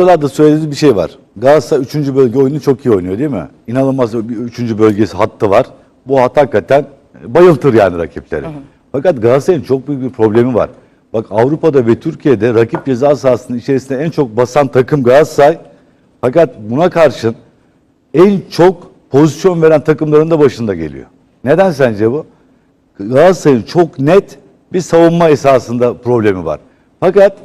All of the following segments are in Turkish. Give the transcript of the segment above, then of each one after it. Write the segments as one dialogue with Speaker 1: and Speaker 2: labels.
Speaker 1: Haftalarda söylediğiniz bir şey var. Galatasaray 3. bölge oyunu çok iyi oynuyor değil mi? İnanılmaz bir 3. bölgesi hattı var. Bu hat hakikaten bayıltır yani rakipleri. Fakat Galatasaray'ın çok büyük bir problemi var. Bak Avrupa'da ve Türkiye'de rakip ceza sahasının içerisinde en çok basan takım Galatasaray. Fakat buna karşın en çok pozisyon veren takımların da başında geliyor. Neden sence bu? Galatasaray'ın çok net bir savunma esasında problemi var. Fakat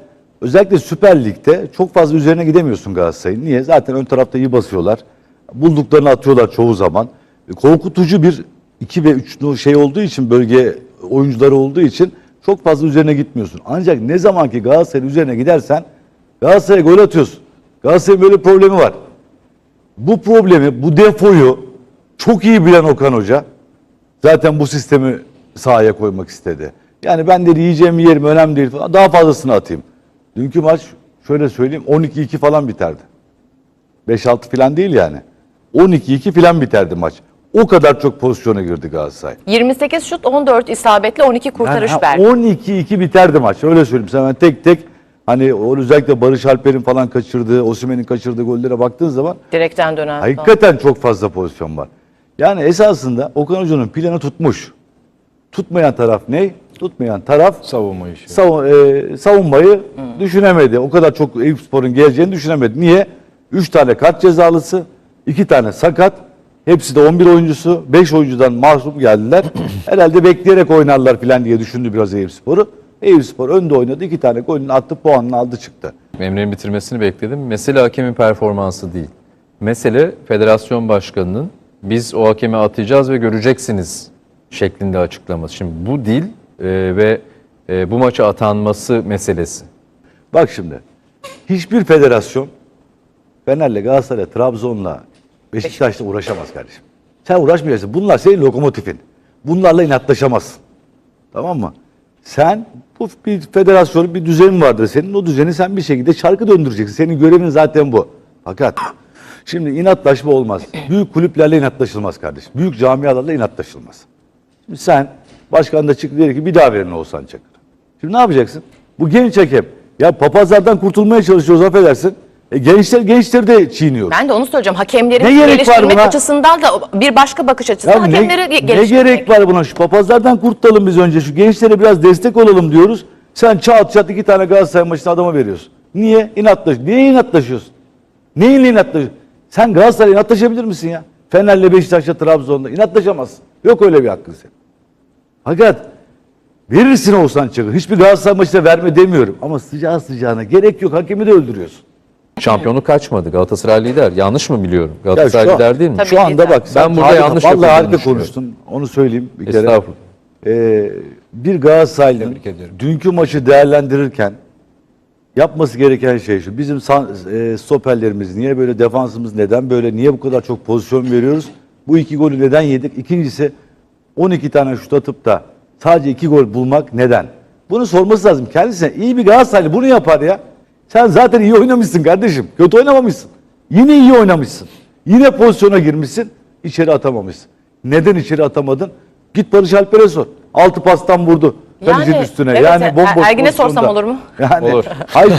Speaker 1: özellikle Süper Lig'de çok fazla üzerine gidemiyorsun Galatasaray'ın. Niye? Zaten ön tarafta iyi basıyorlar. Bulduklarını atıyorlar çoğu zaman. E, Korkutucu bir 2 ve 3 şey olduğu için bölge oyuncuları olduğu için çok fazla üzerine gitmiyorsun. Ancak ne zaman ki Galatasaray'ın üzerine gidersen Galatasaray'a gol atıyorsun. Galatasaray'ın böyle problemi var. Bu problemi, bu defoyu çok iyi bilen Okan Hoca zaten bu sistemi sahaya koymak istedi. Yani ben de yiyeceğim yerim önemli değil falan. Daha fazlasını atayım. Dünkü maç şöyle söyleyeyim 12-2 falan biterdi. 5-6 falan değil yani. 12-2 falan biterdi maç. O kadar çok pozisyona girdi Galatasaray.
Speaker 2: 28 şut, 14 isabetli, 12 kurtarış
Speaker 1: Yani, ha, 12-2 biterdi maç. Öyle söyleyeyim sana ben tek tek hani o özellikle Barış Alper'in falan kaçırdığı, Osimhen'in kaçırdığı gollere baktığın zaman
Speaker 2: Direkten dönen. falan.
Speaker 1: Hakikaten çok fazla pozisyon var. Yani esasında Okan Hoca'nın planı tutmuş. Tutmayan taraf ne? Tutmayan taraf
Speaker 3: Savunma işi.
Speaker 1: savu- e, savunmayı düşünemedi. O kadar çok Eyüp Spor'un geleceğini düşünemedi. Niye? 3 tane kart cezalısı, 2 tane sakat. Hepsi de 11 oyuncusu. 5 oyuncudan mahrum geldiler. Herhalde bekleyerek oynarlar falan diye düşündü biraz Eyüp Spor'u. Eyüp Spor önde oynadı. 2 tane golünü attı, puanını aldı çıktı.
Speaker 3: Emre'nin bitirmesini bekledim. Mesele hakemin performansı değil. Mesele federasyon başkanının biz o hakemi atacağız ve göreceksiniz şeklinde açıklaması. Şimdi bu dil e, ve e, bu maça atanması meselesi.
Speaker 1: Bak şimdi. Hiçbir federasyon Fener'le, Galatasaray'la, Trabzon'la, Beşiktaş'la uğraşamaz kardeşim. Sen uğraşmayacaksın. Bunlar senin lokomotifin. Bunlarla inatlaşamazsın. Tamam mı? Sen bu bir federasyonun bir düzenin vardır senin. O düzeni sen bir şekilde çarkı döndüreceksin. Senin görevin zaten bu. Fakat şimdi inatlaşma olmaz. Büyük kulüplerle inatlaşılmaz kardeşim. Büyük camialarla inatlaşılmaz. Sen başkan da çıktı dedi ki bir daha verin Oğuzhan Çakır. Şimdi ne yapacaksın? Bu genç hakem. Ya papazlardan kurtulmaya çalışıyoruz affedersin. E, gençler gençleri de çiğniyor.
Speaker 2: Ben de onu söyleyeceğim. Hakemleri
Speaker 1: Ne gerek var
Speaker 2: geliştirmek
Speaker 1: buna?
Speaker 2: açısından da bir başka bakış açısı
Speaker 1: Ya
Speaker 2: hakemleri
Speaker 1: ne, ne
Speaker 2: geliştirmek.
Speaker 1: gerek var buna? Şu papazlardan kurtulalım biz önce. Şu gençlere biraz destek olalım diyoruz. Sen çat çat iki tane Galatasaray maçında adama veriyorsun. Niye? İnatlaş. Niye inatlaşıyorsun? Neyinle inatlaşıyorsun? Sen Galatasaray'la inatlaşabilir misin ya? Fener'le Beşiktaş'la Trabzon'da inatlaşamazsın. Yok öyle bir hakkın senin. Fakat verirsin Oğuzhan Çakır. Hiçbir Galatasaray maçında verme demiyorum. Ama sıcağı sıcağına gerek yok. Hakemi de öldürüyorsun.
Speaker 3: Şampiyonluk kaçmadı. Galatasaray lider. Yanlış mı biliyorum?
Speaker 1: Ya
Speaker 3: Galatasaray
Speaker 1: şu-
Speaker 3: lider değil mi?
Speaker 2: Tabii
Speaker 1: Şu anda
Speaker 2: lider.
Speaker 1: bak sen
Speaker 3: Ben burada
Speaker 1: harika,
Speaker 3: yanlış
Speaker 1: vallahi harika konuştun. Onu söyleyeyim bir kere.
Speaker 3: Estağfurullah.
Speaker 1: Ee, bir Galatasaraylı'nın dünkü maçı değerlendirirken yapması gereken şey şu. Bizim san, e, stoperlerimiz niye böyle defansımız neden böyle niye bu kadar çok pozisyon veriyoruz? Bu iki golü neden yedik? İkincisi 12 tane şut atıp da sadece iki gol bulmak neden? Bunu sorması lazım kendisine. İyi bir Galatasaraylı bunu yapar ya. Sen zaten iyi oynamışsın kardeşim. Kötü oynamamışsın. Yine iyi oynamışsın. Yine pozisyona girmişsin. içeri atamamışsın. Neden içeri atamadın? Git Barış Alper'e sor. Altı pastan vurdu. Kalecinin
Speaker 2: Yani,
Speaker 1: üstüne.
Speaker 2: evet,
Speaker 1: yani
Speaker 2: Er-
Speaker 1: bomboş
Speaker 2: Ergin'e sorsam olur mu?
Speaker 1: Yani,
Speaker 3: Olur.
Speaker 1: Hayır,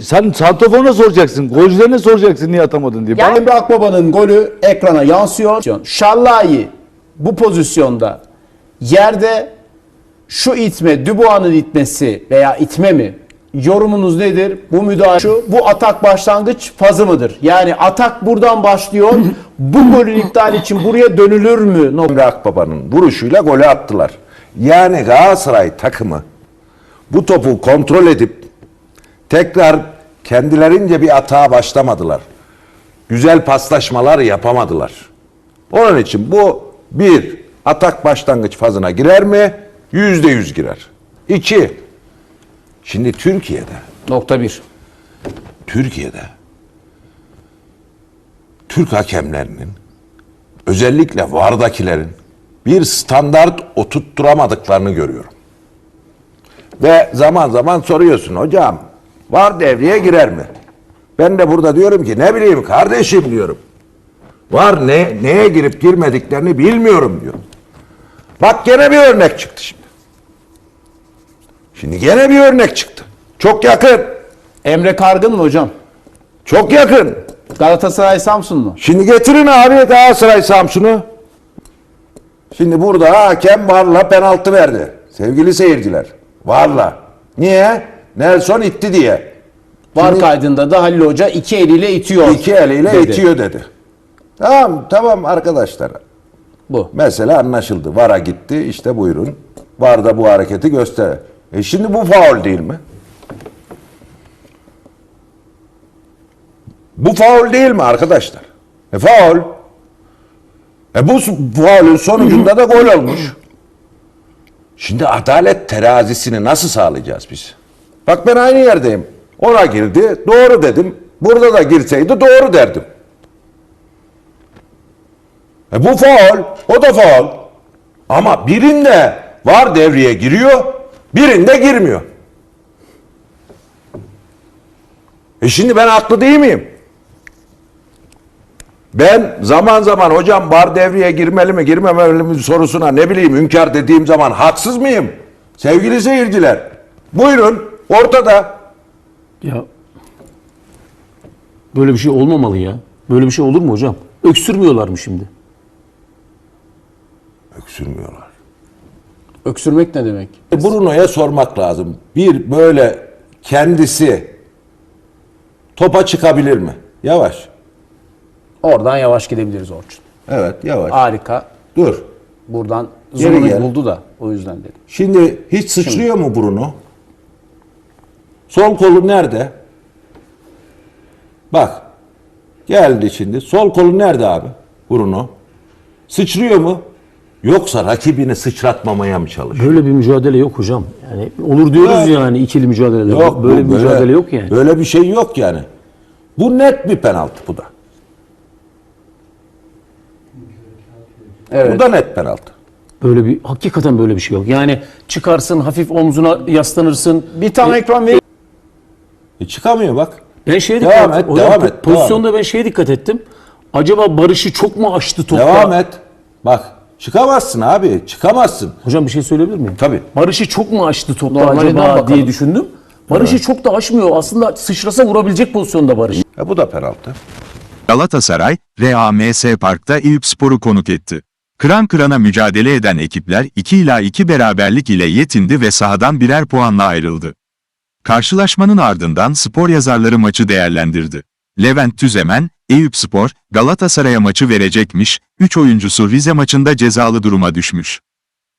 Speaker 1: sen santraforuna soracaksın. Golcülerine soracaksın niye atamadın diye.
Speaker 2: Yani-
Speaker 1: Bana-
Speaker 4: Emre Akbaba'nın golü ekrana yansıyor. Şallai bu pozisyonda yerde şu itme, Dubois'ın itmesi veya itme mi? Yorumunuz nedir? Bu müdahale şu, bu atak başlangıç fazı mıdır? Yani atak buradan başlıyor. bu golün iptali için buraya dönülür mü?
Speaker 5: Emre Akbaba'nın vuruşuyla golü attılar. Yani Galatasaray takımı bu topu kontrol edip tekrar kendilerince bir atağa başlamadılar. Güzel paslaşmalar yapamadılar. Onun için bu bir atak başlangıç fazına girer mi? Yüzde yüz girer. İki, şimdi Türkiye'de
Speaker 4: Nokta bir.
Speaker 5: Türkiye'de Türk hakemlerinin özellikle VAR'dakilerin bir standart oturtturamadıklarını görüyorum. Ve zaman zaman soruyorsun hocam VAR devreye girer mi? Ben de burada diyorum ki ne bileyim kardeşim diyorum. VAR ne, neye girip girmediklerini bilmiyorum diyor. Bak gene bir örnek çıktı şimdi. Şimdi gene bir örnek çıktı. Çok yakın.
Speaker 4: Emre Kargın mı hocam?
Speaker 5: Çok yakın.
Speaker 4: Galatasaray Samsun mu?
Speaker 5: Şimdi getirin abi Galatasaray Samsun'u. Şimdi burada hakem Varla penaltı verdi. Sevgili seyirciler. Varla. Niye? Nelson itti diye.
Speaker 4: Var
Speaker 5: Şimdi-
Speaker 4: kaydında da Halil Hoca iki eliyle itiyor.
Speaker 5: İki eliyle
Speaker 4: dedi.
Speaker 5: itiyor dedi. Tamam tamam arkadaşlar.
Speaker 4: Bu.
Speaker 5: Mesele anlaşıldı. VAR'a gitti. İşte buyurun. VAR da bu hareketi göster. E şimdi bu faul değil mi? Bu faul değil mi arkadaşlar? E faul. E bu faulün sonucunda da gol olmuş. Şimdi adalet terazisini nasıl sağlayacağız biz? Bak ben aynı yerdeyim. Ona girdi, doğru dedim. Burada da girseydi doğru derdim. E bu faul, o da faul. Ama birinde var devreye giriyor, birinde girmiyor. E şimdi ben haklı değil miyim? Ben zaman zaman hocam var devreye girmeli mi girmemeli mi sorusuna ne bileyim hünkâr dediğim zaman haksız mıyım? Sevgili seyirciler buyurun ortada.
Speaker 6: Ya böyle bir şey olmamalı ya. Böyle bir şey olur mu hocam? Öksürmüyorlar mı şimdi?
Speaker 5: Öksürmüyorlar.
Speaker 4: Öksürmek ne demek?
Speaker 5: Bruno'ya sormak lazım. Bir böyle kendisi topa çıkabilir mi? Yavaş.
Speaker 4: Oradan yavaş gidebiliriz Orçun.
Speaker 5: Evet yavaş.
Speaker 4: Harika.
Speaker 5: Dur.
Speaker 4: Buradan
Speaker 5: Geri
Speaker 4: zorunu
Speaker 5: gel.
Speaker 4: buldu da o yüzden dedim.
Speaker 5: Şimdi hiç sıçrıyor mu Bruno? Sol kolu nerede? Bak. Geldi şimdi. Sol kolu nerede abi? Bruno. Sıçrıyor mu? Yoksa rakibini sıçratmamaya mı çalışıyor?
Speaker 6: Böyle bir mücadele yok hocam. Yani olur diyoruz
Speaker 5: Evet.
Speaker 6: yani ikili mücadeleler.
Speaker 5: Yok
Speaker 6: böyle
Speaker 5: bu
Speaker 6: bir mücadele yok yani.
Speaker 5: Böyle bir şey yok yani. Bu net bir penaltı bu da.
Speaker 4: Evet.
Speaker 5: Bu da net penaltı.
Speaker 6: Böyle bir hakikaten böyle bir şey yok. Yani çıkarsın hafif omzuna yaslanırsın.
Speaker 4: Bir tane ekran ver.
Speaker 5: E çıkamıyor bak.
Speaker 6: Ben şeye
Speaker 5: Devam
Speaker 6: dikkat
Speaker 5: et,
Speaker 6: hocam,
Speaker 5: devam et,
Speaker 6: Pozisyonda ben şeye dikkat ettim. Acaba Barış'ı çok mu açtı topla?
Speaker 5: Devam et. Bak çıkamazsın abi. Çıkamazsın.
Speaker 6: Hocam bir şey söyleyebilir miyim?
Speaker 5: Tabii.
Speaker 6: Barış'ı çok mu açtı topla
Speaker 4: Normalinden
Speaker 6: acaba
Speaker 4: bakalım.
Speaker 6: diye düşündüm. Barış'ı çok da aşmıyor. Aslında sıçrasa vurabilecek pozisyonda Barış.
Speaker 5: E bu da penaltı.
Speaker 7: Galatasaray, RAMS Park'ta Eyüpspor'u konuk etti. Kıran kırana mücadele eden ekipler 2 ila 2 beraberlik ile yetindi ve sahadan birer puanla ayrıldı. Karşılaşmanın ardından spor yazarları maçı değerlendirdi. Levent Tüzemen, Eyüpspor, Galatasaray'a maçı verecekmiş, 3 oyuncusu Rize maçında cezalı duruma düşmüş.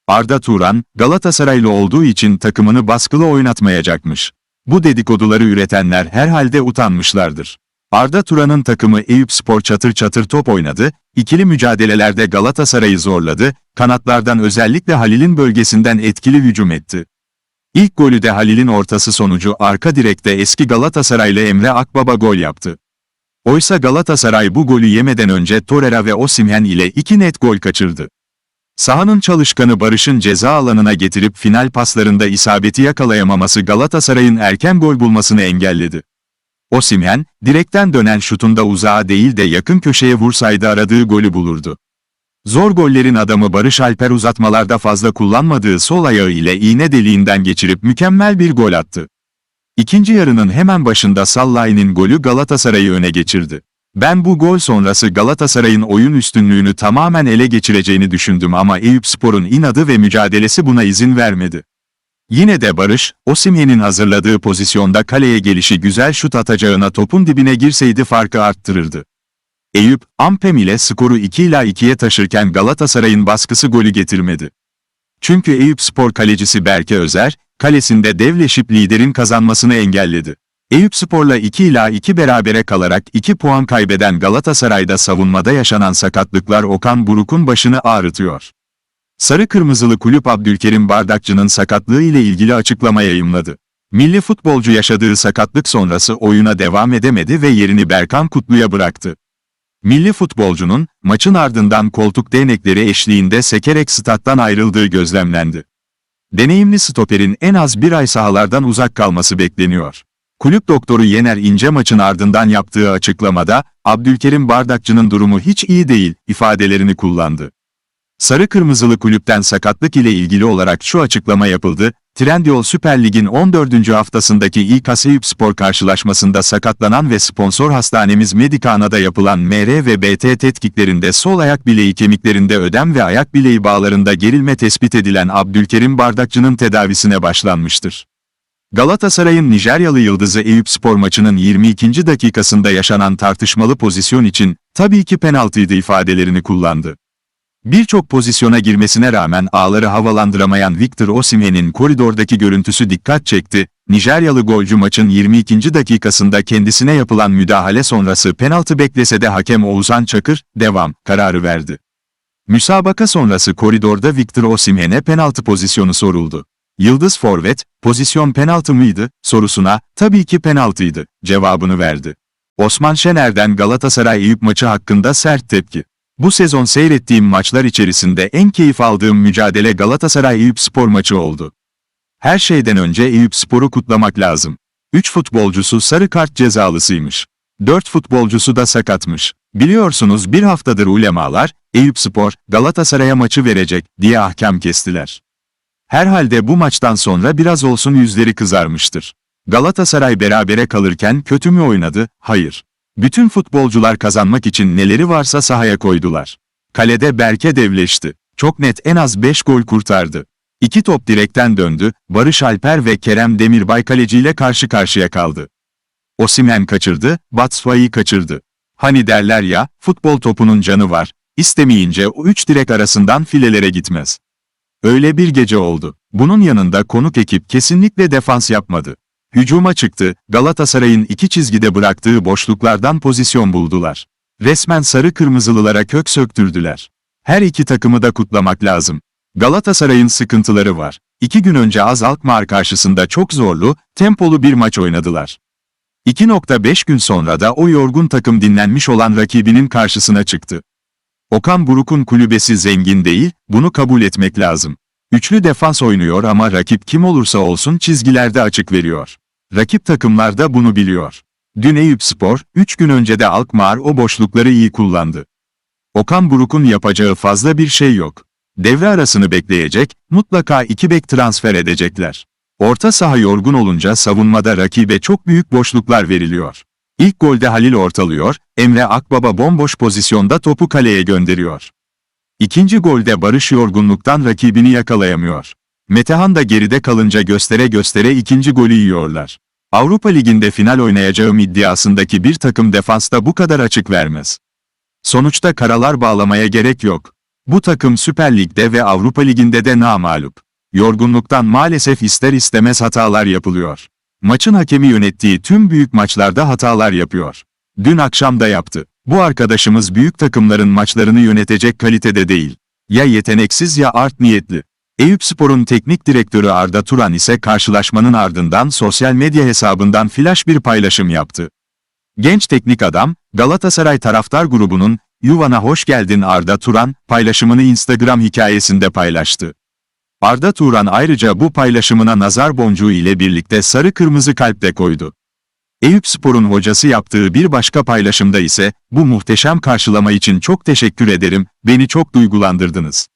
Speaker 7: Arda Turan, Galatasaraylı olduğu için takımını baskılı oynatmayacakmış. Bu dedikoduları üretenler herhalde utanmışlardır. Arda Turan'ın takımı Eyüpspor çatır çatır top oynadı, ikili mücadelelerde Galatasaray'ı zorladı, kanatlardan özellikle Halil'in bölgesinden etkili hücum etti. İlk golü de Halil'in ortası sonucu arka direkte eski Galatasaraylı Emre Akbaba gol yaptı. Oysa Galatasaray bu golü yemeden önce Torreira ve Osimhen ile iki net gol kaçırdı. Sahanın çalışkanı Barış'ın ceza alanına getirip final paslarında isabeti yakalayamaması Galatasaray'ın erken gol bulmasını engelledi. Osimhen, direkten dönen şutunda uzağa değil de yakın köşeye vursaydı aradığı golü bulurdu. Zor gollerin adamı Barış Alper uzatmalarda fazla kullanmadığı sol ayağı ile iğne deliğinden geçirip mükemmel bir gol attı. İkinci yarının hemen başında Sallai'nin golü Galatasaray'ı öne geçirdi. Ben bu gol sonrası Galatasaray'ın oyun üstünlüğünü tamamen ele geçireceğini düşündüm ama Eyüpspor'un inadı ve mücadelesi buna izin vermedi. Yine de Barış, Osimhen'in hazırladığı pozisyonda kaleye gelişi güzel şut atacağına topun dibine girseydi farkı arttırırdı. Eyüp, Ampem ile skoru 2 ila 2'ye taşırken Galatasaray'ın baskısı golü getirmedi. Çünkü Eyüp spor kalecisi Berke Özer, kalesinde devleşip liderin kazanmasını engelledi. Eyüp Spor'la 2 ila 2 berabere kalarak 2 puan kaybeden Galatasaray'da savunmada yaşanan sakatlıklar Okan Buruk'un başını ağrıtıyor. Sarı Kırmızılı Kulüp Abdülkerim Bardakçı'nın sakatlığı ile ilgili açıklama yayımladı. Milli futbolcu yaşadığı sakatlık sonrası oyuna devam edemedi ve yerini Berkan Kutlu'ya bıraktı. Milli futbolcunun, maçın ardından koltuk değnekleri eşliğinde sekerek stat'tan ayrıldığı gözlemlendi. Deneyimli stoperin en az bir ay sahalardan uzak kalması bekleniyor. Kulüp doktoru Yener İnce maçın ardından yaptığı açıklamada, Abdülkerim Bardakçı'nın durumu hiç iyi değil, ifadelerini kullandı. Sarı Kırmızılı kulüpten sakatlık ile ilgili olarak şu açıklama yapıldı, Trendyol Süper Lig'in 14. haftasındaki ilk Aseyüp Spor karşılaşmasında sakatlanan ve sponsor hastanemiz Medikana'da yapılan MR ve BT tetkiklerinde sol ayak bileği kemiklerinde ödem ve ayak bileği bağlarında gerilme tespit edilen Abdülkerim Bardakçı'nın tedavisine başlanmıştır. Galatasaray'ın Nijeryalı yıldızı Eyüp Spor maçının 22. dakikasında yaşanan tartışmalı pozisyon için tabii ki penaltıydı ifadelerini kullandı. Birçok pozisyona girmesine rağmen ağları havalandıramayan Victor Osimhen'in koridordaki görüntüsü dikkat çekti. Nijeryalı golcü maçın 22. dakikasında kendisine yapılan müdahale sonrası penaltı beklese de hakem Oğuzhan Çakır, devam, kararı verdi. Müsabaka sonrası koridorda Victor Osimhen'e penaltı pozisyonu soruldu. Yıldız Forvet, pozisyon penaltı mıydı, sorusuna, tabii ki penaltıydı, cevabını verdi. Osman Şener'den Galatasaray Eyüp maçı hakkında sert tepki. Bu sezon seyrettiğim maçlar içerisinde en keyif aldığım mücadele Galatasaray Eyüp Spor maçı oldu. Her şeyden önce Eyüp Spor'u kutlamak lazım. 3 futbolcusu sarı kart cezalısıymış. 4 futbolcusu da sakatmış. Biliyorsunuz bir haftadır ulemalar, Eyüp Spor, Galatasaray'a maçı verecek diye ahkam kestiler. Herhalde bu maçtan sonra biraz olsun yüzleri kızarmıştır. Galatasaray berabere kalırken kötü mü oynadı? Hayır. Bütün futbolcular kazanmak için neleri varsa sahaya koydular. Kalede Berke devleşti. Çok net en az 5 gol kurtardı. İki top direkten döndü, Barış Alper ve Kerem Demirbay kaleciyle karşı karşıya kaldı. Osimen kaçırdı, Batshuayi kaçırdı. Hani derler ya, futbol topunun canı var, istemeyince o üç direk arasından filelere gitmez. Öyle bir gece oldu. Bunun yanında konuk ekip kesinlikle defans yapmadı. Hücuma çıktı, Galatasaray'ın iki çizgide bıraktığı boşluklardan pozisyon buldular. Resmen sarı kırmızılılara kök söktürdüler. Her iki takımı da kutlamak lazım. Galatasaray'ın sıkıntıları var. İki gün önce Az Alkmaar karşısında çok zorlu, tempolu bir maç oynadılar. 2.5 gün sonra da o yorgun takım dinlenmiş olan rakibinin karşısına çıktı. Okan Buruk'un kulübesi zengin değil, bunu kabul etmek lazım. Üçlü defans oynuyor ama rakip kim olursa olsun çizgilerde açık veriyor. Rakip takımlar da bunu biliyor. Dün Eyüp Spor, 3 gün önce de Alkmaar o boşlukları iyi kullandı. Okan Buruk'un yapacağı fazla bir şey yok. Devre arasını bekleyecek, mutlaka iki bek transfer edecekler. Orta saha yorgun olunca savunmada rakibe çok büyük boşluklar veriliyor. İlk golde Halil ortalıyor, Emre Akbaba bomboş pozisyonda topu kaleye gönderiyor. İkinci golde Barış yorgunluktan rakibini yakalayamıyor. Metehan da geride kalınca göstere göstere ikinci golü yiyorlar. Avrupa Ligi'nde final oynayacağım iddiasındaki bir takım defansta bu kadar açık vermez. Sonuçta karalar bağlamaya gerek yok. Bu takım Süper Lig'de ve Avrupa Ligi'nde de namalup. Yorgunluktan maalesef ister istemez hatalar yapılıyor. Maçın hakemi yönettiği tüm büyük maçlarda hatalar yapıyor. Dün akşam da yaptı. Bu arkadaşımız büyük takımların maçlarını yönetecek kalitede değil. Ya yeteneksiz ya art niyetli. Eyüp Spor'un teknik direktörü Arda Turan ise karşılaşmanın ardından sosyal medya hesabından flash bir paylaşım yaptı. Genç teknik adam, Galatasaray taraftar grubunun "Yuvana hoş geldin Arda Turan" paylaşımını Instagram hikayesinde paylaştı. Arda Turan ayrıca bu paylaşımına nazar boncuğu ile birlikte sarı kırmızı kalp de koydu. Eyüp Spor'un hocası yaptığı bir başka paylaşımda ise, bu muhteşem karşılama için çok teşekkür ederim, beni çok duygulandırdınız.